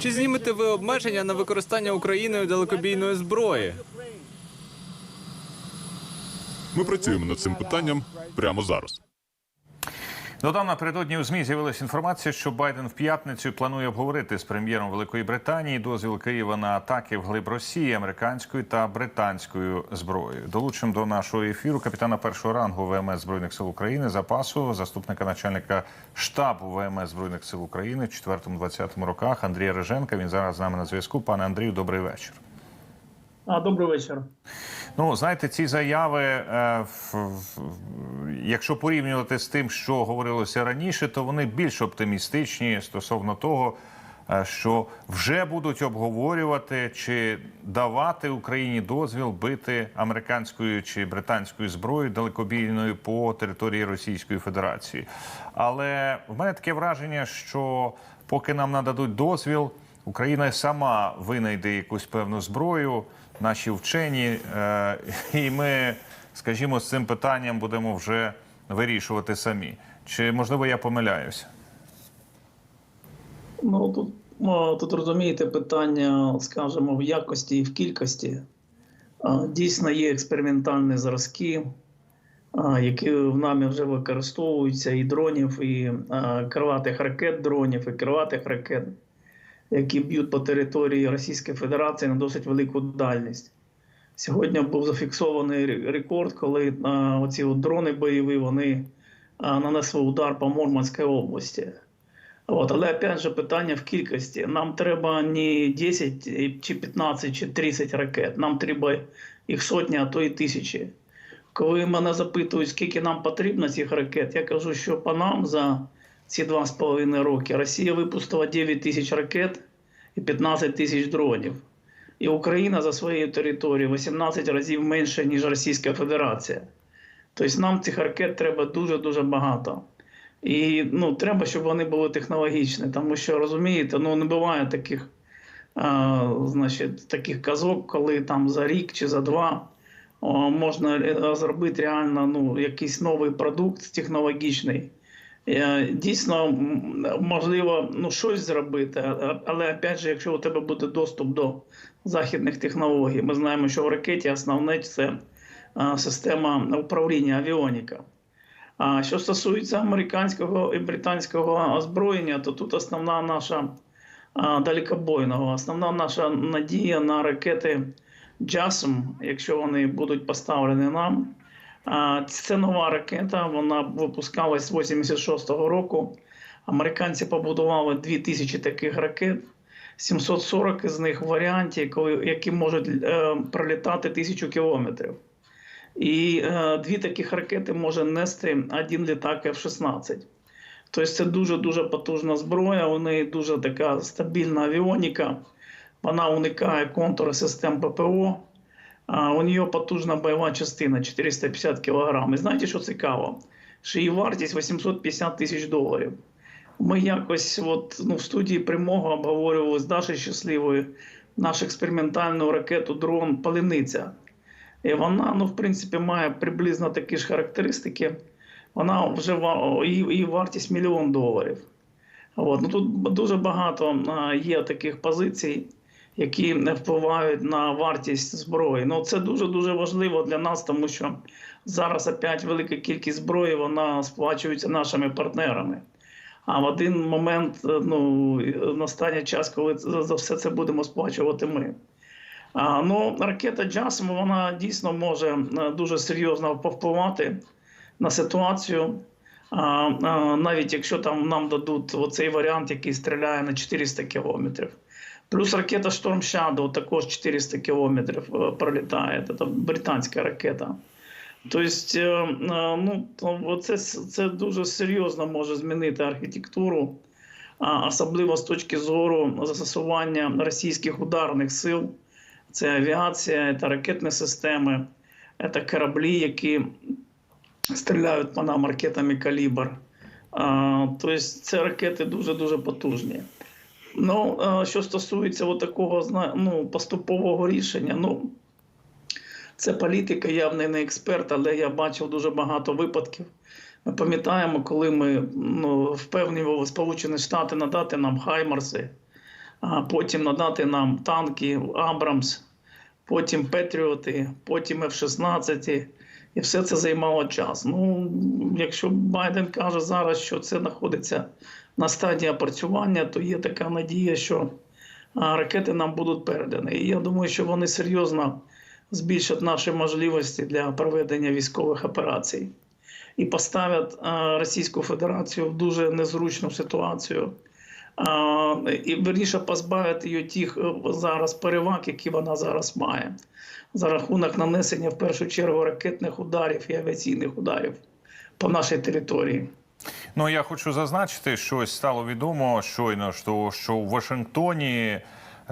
Чи знімете ви обмеження на використання Україною далекобійної зброї? Ми працюємо над цим питанням прямо зараз. Додам напередодні у змі з'явилася інформація, що Байден в п'ятницю планує обговорити з прем'єром Великої Британії дозвіл Києва на атаки вглиб Росії американською та британською зброєю. Долучимо до нашого ефіру капітана першого рангу ВМС збройних сил України запасу, заступника начальника штабу ВМС збройних сил України в 4-20 роках Андрія Риженка. Він зараз з нами на зв'язку. Пане Андрію, добрий вечір. А, добрий вечір. Ну, знаєте, ці заяви, е, якщо порівнювати з тим, що говорилося раніше, то вони більш оптимістичні стосовно того, е, що вже будуть обговорювати чи давати Україні дозвіл бити американською чи британською зброєю далекобійною по території Російської Федерації. Але в мене таке враження, що поки нам нададуть дозвіл, Україна сама винайде якусь певну зброю, наші вчені, е, і ми, скажімо, з цим питанням будемо вже вирішувати самі. Чи можливо я помиляюся? Ну тут, тут розумієте питання, скажімо, в якості і в кількості. Дійсно є експериментальні зразки, які в нами вже використовуються і дронів, і а, крилатих ракет дронів, і крилатих ракет, які б'ють по території Російської Федерації на досить велику дальність. Сьогодні був зафіксований рекорд, коли а, оці от дрони бойові вони а, нанесли удар по Мурманській області. От, але опять же питання в кількості. Нам треба не 10 чи 15 чи 30 ракет. Нам треба їх сотні, а то і тисячі. Коли мене запитують, скільки нам потрібно цих ракет, я кажу, що по нам за ці 2,5 роки Росія випустила 9 тисяч ракет і 15 тисяч дронів. І Україна за своєю територією 18 разів менше, ніж Російська Федерація. Тобто нам цих ракет треба дуже-дуже багато. І ну, треба, щоб вони були технологічні, тому що розумієте, ну не буває таких, а, значить, таких казок, коли там за рік чи за два о, можна зробити реально ну, якийсь новий продукт технологічний. Е, Дійсно, можливо, ну, щось зробити, але опять же, якщо у тебе буде доступ до західних технологій, ми знаємо, що в ракеті основне це система управління авіоніка. А що стосується американського і британського озброєння, то тут основна наша далекобойного, основна наша надія на ракети JASM, якщо вони будуть поставлені нам. Це нова ракета, вона випускалась з 86-го року. Американці побудували 2000 таких ракет. 740 із них в варіанті, коли- які можуть е, пролітати тисячу кілометрів. І е, дві таких ракети може нести один літак F-16. Тобто це дуже-дуже потужна зброя, у неї дуже така стабільна авіоніка, вона уникає контури систем ППО. У нього потужна бойова частина 450 кг. І знаєте, що цікаво? Що її вартість 850 тисяч доларів. Ми якось от, ну, в студії прямого обговорювали з Дашею Щасливою нашу експериментальну ракету дрон Палениця. І вона, ну, в принципі, має приблизно такі ж характеристики. Вона вже її, її вартість мільйон доларів. От. Ну, тут дуже багато є таких позицій, які впливають на вартість зброї. Ну, це дуже-дуже важливо для нас, тому що зараз опять велика кількість зброї вона сплачується нашими партнерами. А в один момент е, ну, настане час, коли за за все це будемо сплачувати ми. А, ну, ракета JASM, вона дійсно може е, дуже серйозно повпливати на ситуацію. А, а, навіть якщо там нам дадуть оцей варіант, який стріляє на 400 кілометрів. Плюс ракета Storm Shadow також 400 кілометрів е, пролітає. Це британська ракета. Тобто, е, е, ну, це, це дуже серйозно може змінити архітектуру, особливо з точки зору застосування російських ударних сил. Це авіація, це ракетні системи, це кораблі, які стріляють по нам ракетами калібр. Тобто це ракети дуже-дуже потужні. Ну, що стосується такого ну, поступового рішення, ну, це політика, я не експерт, але я бачив дуже багато випадків, Ми пам'ятаємо, коли ми ну, впевнювали Сполучені Штати надати нам Хаймарси, а потім надати нам танки Абрамс, потім Петріоти, потім F-16. І все це займало час. Ну, якщо Байден каже зараз, що це знаходиться на стадії опрацювання, то є така надія, що ракети нам будуть передані. І я думаю, що вони серйозно збільшать наші можливості для проведення військових операцій і поставлять Російську Федерацію в дуже незручну ситуацію. І верніше позбавити її тих е, зараз переваг, які вона зараз має, за рахунок нанесення в першу чергу ракетних ударів і авіаційних ударів по нашій території. Ну я хочу зазначити, що стало відомо щойно, що, що у Вашингтоні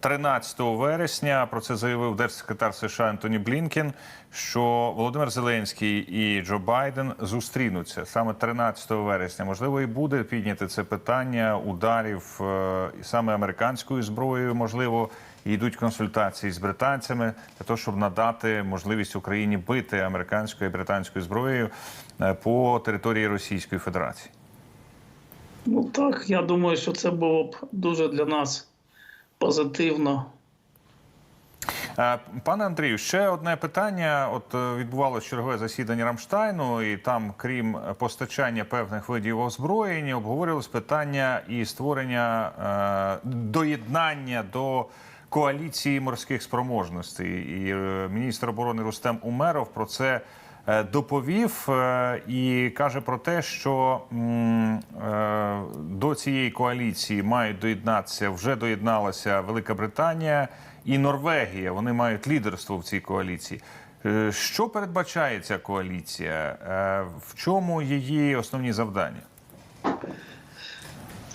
13 вересня про це заявив держсекретар США Антоні Блінкен, що Володимир Зеленський і Джо Байден зустрінуться саме 13 вересня. Можливо, і буде підняти це питання ударів е, саме американською зброєю. Можливо, і йдуть консультації з британцями для того, щоб надати можливість Україні бити американською і британською зброєю е, по території Російської Федерації. Ну так, я думаю, що це було б дуже для нас позитивно. Е, Пане Андрію, ще одне питання. От е, відбувалося чергове засідання Рамштайну, і там, крім постачання певних видів озброєння, обговорювалось питання і створення е, доєднання до коаліції морських спроможностей. І міністр оборони Рустем Умеров про це. Е, Доповів е, і каже про те, що е, до цієї коаліції мають доєднатися вже доєдналася Велика Британія і Норвегія. Вони мають лідерство в цій коаліції. Що передбачає ця коаліція? В чому її основні завдання?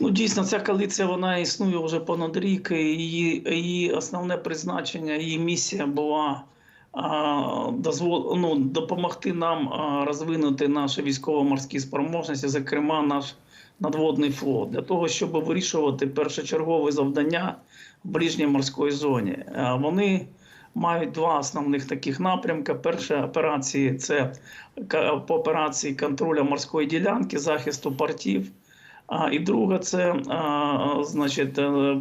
Ну, дійсно, ця коаліція вона існує вже понад рік. Її, її основне призначення, її місія була дозвол, ну, допомогти нам розвинути наші військово-морські спроможності, зокрема наш надводний флот, для того, щоб вирішувати першочергові завдання в ближній морській зоні. Вони мають два основних таких напрямки. Перша операції це операції контролю морської ділянки, захисту портів. А, і друге, це а, значить, е,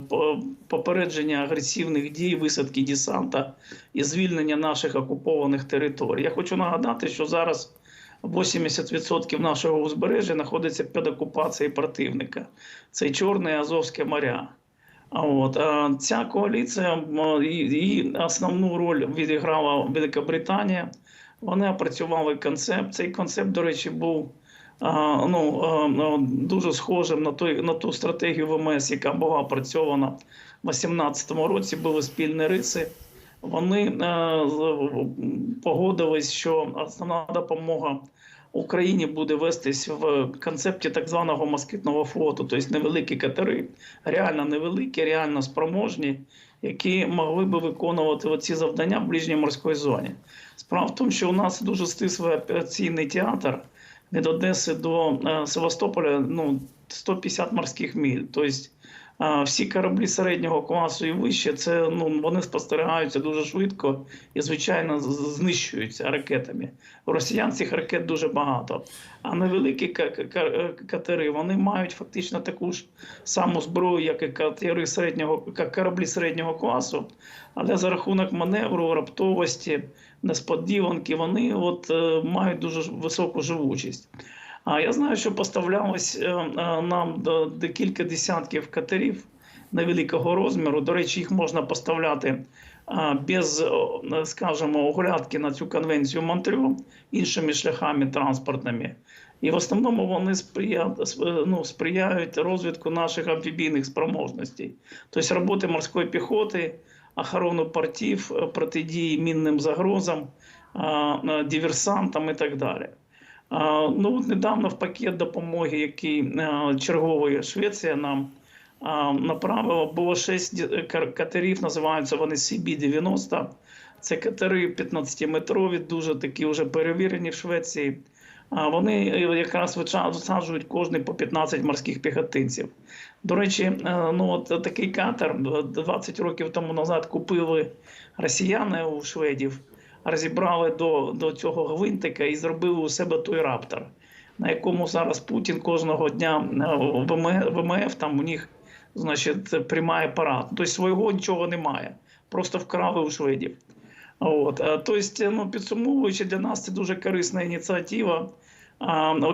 попередження агресивних дій, висадки десанта і звільнення наших окупованих територій. Я хочу нагадати, що зараз 80% нашого узбережжя знаходиться під окупацією противника. Це Чорне і Азовське моря. А от а ця коаліція її основну роль відіграла Великобританія. Вони опрацювали концепт. Цей концепт, до речі, був ну, дуже схожим на той на ту стратегію ВМС, яка була опрацьована в 2018 році. Були спільні риси. Вони е, погодились, що основна допомога Україні буде вестись в концепті так званого москитного флоту, тобто невеликі катери, реально невеликі, реально спроможні, які могли би виконувати оці завдання в ближній морській зоні. Справа в тому, що у нас дуже стислий операційний театр від Одеси до е, Севастополя ну, 150 морських міль. Тобто всі кораблі середнього класу і вище, це ну вони спостерігаються дуже швидко і, звичайно, знищуються ракетами. У росіян цих ракет дуже багато. А невеликі ка- катери вони мають фактично таку ж саму зброю, як і катери середнього кораблі середнього класу, але за рахунок маневру, раптовості, несподіванки, вони от е, мають дуже високу живучість. А я знаю, що поставлялось е, е, нам до десятків катерів невеликого розміру. До речі, їх можна поставляти без, скажімо, оглядки на цю конвенцію Монтрю іншими шляхами транспортними. І в основному вони сприяють, ну, сприяють розвитку наших амфібійних спроможностей, тобто роботи морської піхоти, охорону портів, е, протидії мінним загрозам, е, диверсантам і так далі. Ну, от недавно в пакет допомоги, який е, черговий Швеція нам направила, було шість ді- катерів, називаються вони CB-90. Це катери 15-метрові, дуже такі вже перевірені в Швеції. Вони е, якраз висаджують кожний по 15 морських піхотинців. До речі, е, ну от такий катер е, 20 років тому назад купили росіяни у шведів розібрали до, до цього гвинтика і зробили у себе той раптор. на якому зараз Путін кожного дня е, ВМФ там у них значить, приймає парад. Тобто свого нічого немає. Просто вкрали у шведів. От. е, Тобто, ну, підсумовуючи, для нас це дуже корисна ініціатива,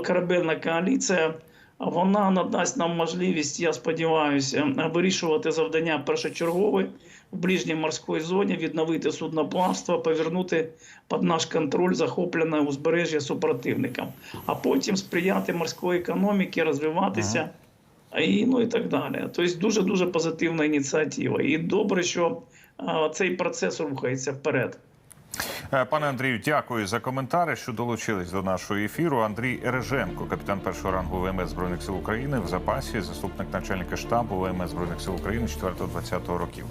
корабельна коаліція. Вона надасть нам можливість, я сподіваюся, вирішувати завдання першочергові в ближній морській зоні, відновити судноплавство, повернути під наш контроль захоплене узбережжя супротивникам, а потім сприяти морської економіці, розвиватися. І, ну і так далі. Тобто дуже дуже позитивна ініціатива. І добре, що а, цей процес рухається вперед. Е, Пане Андрію, дякую за коментари, що долучились до нашого ефіру. Андрій Ереженко, капітан першого рангу ВМС Збройних сил України в запасі, заступник начальника штабу ВМС Збройних сил України 4-20 років.